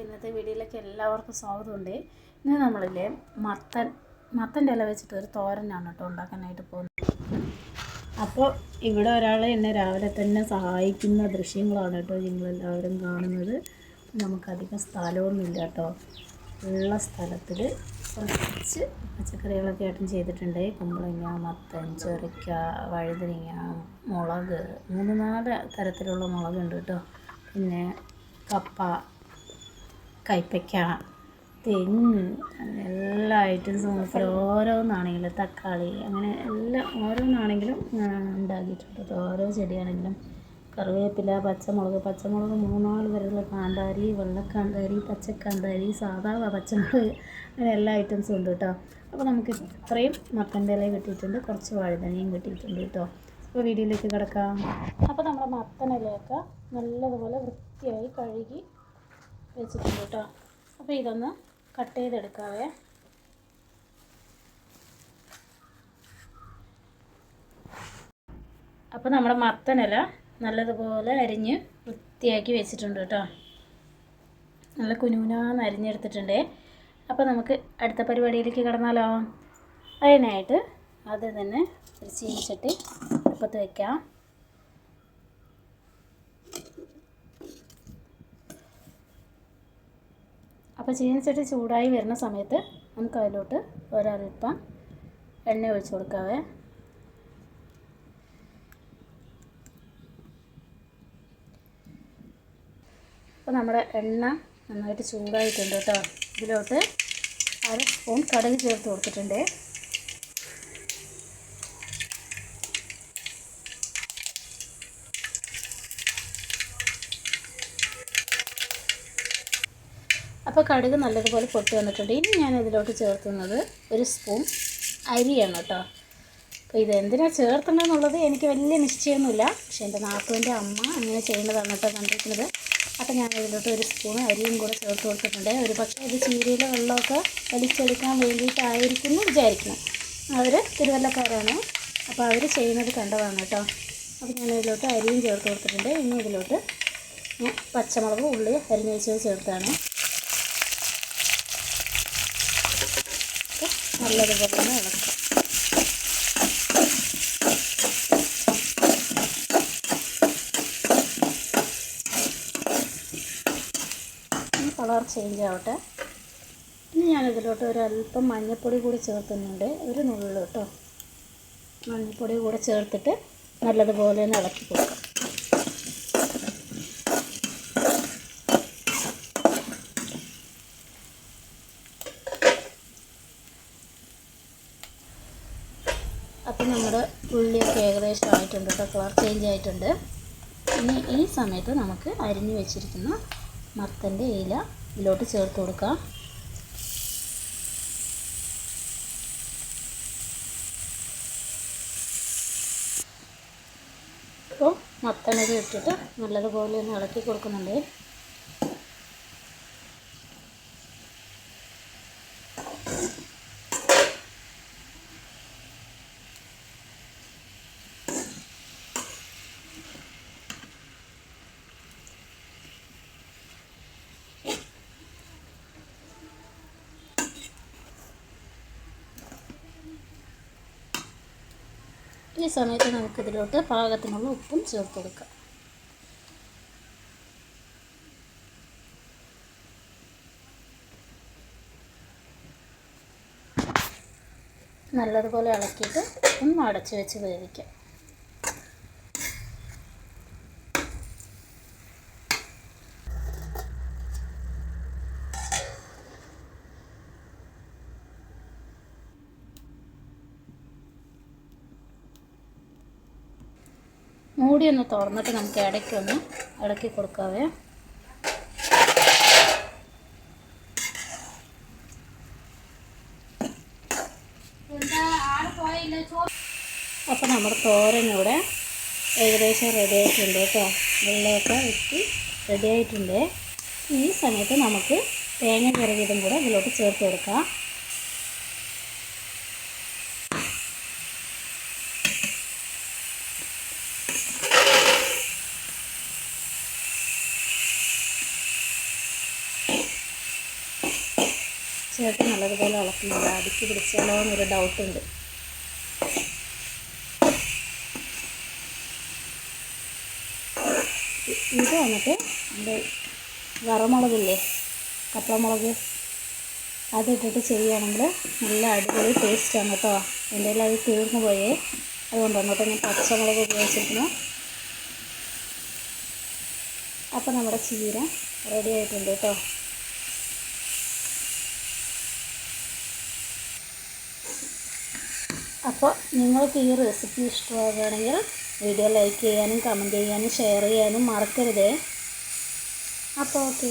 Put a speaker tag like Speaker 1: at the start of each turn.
Speaker 1: അപ്പോൾ ഇന്നത്തെ വീഡിയോയിലേക്ക് എല്ലാവർക്കും സ്വാഗതമുണ്ട്. ഇന്ന് നമ്മളില്ലേ മത്തൻ മത്തന്റെ ഇല വെച്ചിട്ട് ഒരു തോരനാണ് കേട്ടോ ഉണ്ടാക്കാനായിട്ട് പോകുന്നത്. അപ്പോൾ ഇവിടെ ഒരാൾ എന്നെ രാവിലെ തന്നെ സഹായിക്കുന്ന ദൃശ്യങ്ങളാണ് കേട്ടോ നിങ്ങളെല്ലാവരും കാണുന്നത്. നമുക്കധികം സ്ഥലമൊന്നുമില്ല കേട്ടോ. ഉള്ള സ്ഥലത്തിൽ കുറച്ച് പച്ചക്കറികളൊക്കെ ആയിട്ടും ചെയ്തിട്ടുണ്ട്. കുമ്പളങ്ങ മത്തൻ ചൊരയ്ക്ക വഴുതനങ്ങ മുളക് മൂന്ന് നാല് തരത്തിലുള്ള മുളകുണ്ട് കേട്ടോ. പിന്നെ കപ്പ കൈപ്പയ്ക്ക തെങ്ങ് അങ്ങനെ എല്ലാ ഐറ്റംസും ഉൾപ്പെടെ ഓരോന്നാണെങ്കിലും തക്കാളി അങ്ങനെ എല്ലാ ഓരോന്നാണെങ്കിലും ഉണ്ടാക്കിയിട്ടുണ്ട്. ഓരോ ചെടിയാണെങ്കിലും. കറിവേപ്പില പച്ചമുളക് പച്ചമുളക് മൂന്നാൽ തരത്തിലുള്ള കാന്താരി വെള്ളക്കാന്താരി പച്ചക്കാന്താരി സാധാ പച്ചമുളക് അങ്ങനെ എല്ലാ ഐറ്റംസും ഉണ്ട് കേട്ടോ. അപ്പോൾ നമുക്ക് ഇത്രയും മത്തന്റെ ഇല കിട്ടിയിട്ടുണ്ട്. കുറച്ച് വഴുതനയും കിട്ടിയിട്ടുണ്ട് കേട്ടോ. അപ്പോൾ വീഡിയോയിലേക്ക് കിടക്കാം. അപ്പോൾ നമ്മുടെ മത്തനിലയൊക്കെ നല്ലതുപോലെ വൃത്തിയായി കഴുകി വെച്ചിട്ടുണ്ട് കേട്ടോ അപ്പോൾ ഇതൊന്ന് കട്ട് ചെയ്തെടുക്കാവേ. അപ്പോൾ നമ്മുടെ മത്തനില നല്ലതുപോലെ അരിഞ്ഞ് വൃത്തിയാക്കി വെച്ചിട്ടുണ്ട് കേട്ടോ നല്ല കുനുകുനാന്ന് അരിഞ്ഞെടുത്തിട്ടുണ്ട്. അപ്പോൾ നമുക്ക് അടുത്ത പരിപാടിയിലേക്ക് കിടന്നാലോ? അതിനായിട്ട് അത് തന്നെ ഒരു ചീനിച്ചിട്ട് അപ്പത്ത് വയ്ക്കാം അപ്പോൾ ചീനച്ചട്ടി ചൂടായി വരുന്ന സമയത്ത് നമുക്ക് അതിലോട്ട് ഒരൽപ്പം എണ്ണ ഒഴിച്ചു കൊടുക്കാവേ. അപ്പോൾ നമ്മുടെ എണ്ണ നന്നായിട്ട് ചൂടായിട്ടുണ്ട് കേട്ടോ. ഇതിലോട്ട് അര സ്പൂൺ കടുക് ചേർത്ത് കൊടുത്തിട്ടുണ്ട്. അപ്പോൾ കടുക് നല്ലതുപോലെ പൊട്ടി വന്നിട്ടുണ്ട്. ഇനി ഞാൻ ഇതിലോട്ട് ചേർത്തുന്നത് ഒരു സ്പൂൺ അരിയാണ് കേട്ടോ. അപ്പോൾ ഇത് എന്തിനാണ് ചേർത്തണമെന്നുള്ളത് എനിക്ക് വലിയ നിശ്ചയമൊന്നുമില്ല. പക്ഷേ എന്റെ നാത്തുവിന്റെ അമ്മ അങ്ങനെ ചെയ്യുന്നതാണ് കേട്ടോ കണ്ടിരിക്കുന്നത്. അപ്പോൾ ഞാൻ ഇതിലോട്ട് ഒരു സ്പൂൺ അരിയും കൂടെ ചേർത്ത് കൊടുത്തിട്ടുണ്ട്. ഒരു പക്ഷേ ഇത് ചീരയിലെ വെള്ളമൊക്കെ വലിച്ചെടുക്കാൻ വേണ്ടിയിട്ടായിരിക്കും എന്ന് വിചാരിക്കണം അവർ തിരുവല്ലക്കാരാണ്. അപ്പോൾ അവർ ചെയ്യുന്നത് കണ്ടതാണ് കേട്ടോ. അപ്പോൾ ഞാൻ ഇതിലോട്ട് അരിയും ചേർത്ത് കൊടുത്തിട്ടുണ്ട്. ഇനി ഇതിലോട്ട് ഞാൻ പച്ചമുളക് ഉള്ളി അരിഞ്ഞ് വെച്ചത് ചേർത്താണ്. നല്ലതുപോലെ തന്നെ ഇളക്കാം. കളർ ചേഞ്ച് ആവട്ടെ. ഇനി ഞാനിതിലോട്ട് ഒരു അല്പം മഞ്ഞൾപ്പൊടി കൂടി ചേർക്കുന്നുണ്ട്. ഒരു നുള്ളു കേട്ടോ. മഞ്ഞൾപ്പൊടി കൂടെ ചേർത്തിട്ട് നല്ലതുപോലെ ഒന്ന് ഇളക്കി കൊടുക്കാം. അപ്പം നമ്മുടെ ഉള്ളിയൊക്കെ ഏകദേശം ആയിട്ടുണ്ട് കേട്ടോ. കളർ ചേഞ്ച് ആയിട്ടുണ്ട്. ഇനി ഈ സമയത്ത് നമുക്ക് അരിഞ്ഞു വെച്ചിരിക്കുന്ന മത്തന്റെ ഇല ഇതിലോട്ട് ചേർത്ത് കൊടുക്കാം. അപ്പോൾ മത്തനത് ഇട്ടിട്ട് നല്ലതുപോലെ ഒന്ന് ഇളക്കി കൊടുക്കുന്നുണ്ട്. ഈ സമയത്ത് നമുക്കിതിലോട്ട് പാകത്തിനുള്ള ഉപ്പും ചേർത്ത് കൊടുക്കാം. നല്ലതുപോലെ ഇളക്കിയിട്ട് ഒന്ന് അടച്ചു വെച്ച് വേവിക്കാം. മൂടി ഒന്ന് തുറന്നിട്ട് നമുക്ക് ഇടയ്ക്കൊന്ന് ഇളക്കി കൊടുക്കാവേ. അപ്പോൾ നമ്മുടെ തോരൻ ഇവിടെ ഏകദേശം റെഡി ആയിട്ടുണ്ട് കേട്ടോ. വെള്ളമൊക്കെ വെച്ച് റെഡി ആയിട്ടുണ്ട്. ഈ സമയത്ത് നമുക്ക് തേങ്ങ കറിയതും കൂടെ ഇതിലോട്ട് ചേർത്ത് കൊടുക്കാം. തുടർച്ചയായിട്ട് നല്ലതുപോലെ ഇളക്കുന്നില്ല അടുക്കി പിടിച്ചാലോ എന്നൊരു ഡൗട്ടുണ്ട് ഇത് വന്നിട്ട് എന്റെ വറമുളകില്ലേ? കപ്പമുളക് അതിട്ടിട്ട് ചെയ്യുകയാണെങ്കിൽ നല്ല അടിപൊളി ടേസ്റ്റാണ് കേട്ടോ. എന്റെ കയ്യിൽ അത് തീർന്നു പോയേ. അതുകൊണ്ടാണ് കേട്ടോ ഞാൻ പച്ചമുളക് ഉപയോഗിച്ചിരിക്കുന്നു. അപ്പോൾ നമ്മുടെ ചീര റെഡി ആയിട്ടുണ്ട് കേട്ടോ. അപ്പോൾ നിങ്ങൾക്ക് ഈ റെസിപ്പി ഇഷ്ടമാകുകയാണെങ്കിൽ വീഡിയോ ലൈക്ക് ചെയ്യാനും കമന്റ് ചെയ്യാനും ഷെയർ ചെയ്യാനും മറക്കരുതേ. അപ്പോൾ ഓക്കേ.